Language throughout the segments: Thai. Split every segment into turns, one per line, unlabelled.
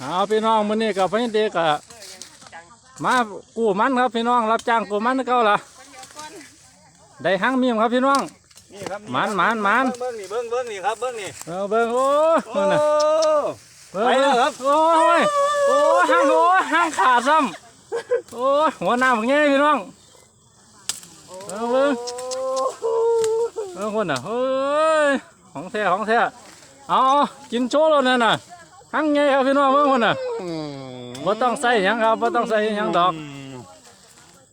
เอาพี่น้องมื้อนี้กับพี่เด็กอะมากู้มันครับพี่น้องรับจ้างกู้มันคือเก่าล่ะได้หังมีมครับพี่น้อง
นี่ครับ
หมานหมานหมาน
เบิ้งนี่เบิ้งเบิ้งนี่ครับเบิ้งนี่
เอาเบิ่งโอ้
โอ้
นั่นน่ะเบิ่ง
ไปแล้วครับ
โอ้ยโอ้หังโอ้หังขาดซ้ำโอ้ยหัวหน้าของแง่พี่น้องเอาเบิ่งเบิ่งคนน่ะเฮ้ยของแท้ของแท้เอาเอากินโชว์แล้วนั่นน่ะ หังแง่ครับพี่น้องเบิ่งคนน่ะบ่ต้องใส่หยังครับบ่ต้องใส่หยังดอก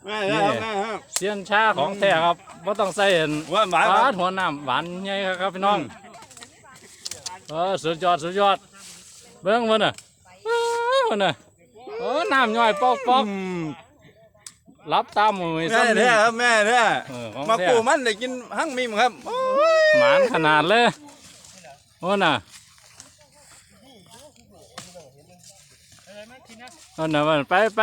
แม่ครับแม่ครับ
เสียนชาของแท้ครับบ่ต้องใส่อัน
หวานหวาน
ป
ค
ลา
รับ
หัวน้ำหวานใหญ่ครับพี่น้องเออสุดยอดสุดยอดเบิ่งมันน่ะเอ้ยมันน่ะโอ้น้ำย่อยปอกปอก
อืม
รับตามมือ
แม่
ซ้ำ
แท้
นี่
ครับแม่แท้
เออของ
มา
แท้
ปูมันได้กินหั่งมิมครับโอ้ย
หมานขนาดเลยโอ้น่ะ เอันน่ะมันไปไป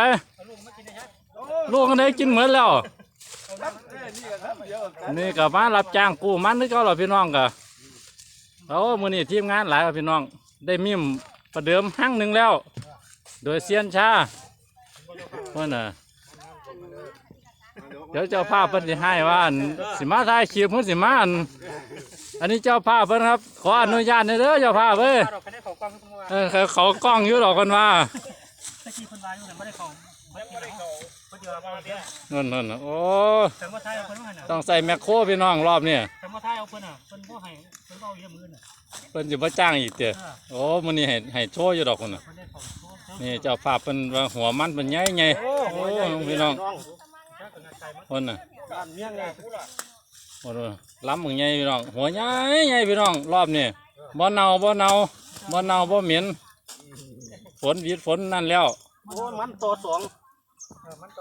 ลูกกันได้กินเหมือนแล้ว
นี่ครับเดี๋ยวกัน
นี่กับมารับจ้างกู้มันนี่ก็หรอพี่น้องกะเอามือนี่ทีมงานหลายพี่น้อง ได้มิมประเดิมหั่งหนึ่งแล้ว โดยเซียนชาเพื่อนน่ะเดี๋ยวเจ้าภาพเพิ่นสิให้ว่าอันสิมาถ่ายคลิปเพิ่นสิมาอันอันนี้เจ้าภาพเพิ่นครับ ขออนุญาตน่อยเด้อเจ้าภาพเอ้ย
เราแค่ได้เขากล้อน
เอเขากล้องอยู่หรอกคนว่า
นี้ยนั่
นนั่นน่ะโอ้
แต่ว่าไทยเอาคนว่าหัน
ต้องใส่แมคโครพี่น้องรอบนี้
แต่ว่าไทยเอาคนอะคนพ่อให้คนพ่อเยี่ยมมือน่ะ
เพิ่นสิมาจ้างอีกเด้อโอ้มื้อนี้ให้ให้โชว์อยู่ดอกคนน่ะ
คนได้เขา
นี่เจ้าภาพเป็นว่าหัวมันเป็นใหญ่ใหญ่โอ้พี่น้องคนน่ะ
การเมี่ยงไง
โอ้โหล้ำมึงใหญ่พี่น้อง หัวใหญ่ใหญ่พี่น้องรอบนี้บ่เน่าบ่เน่าบ่เน่าบ่เหม็นฝนหวีดฝนนั่นแล้ว
โอ้มันตัวสอง เออมันโต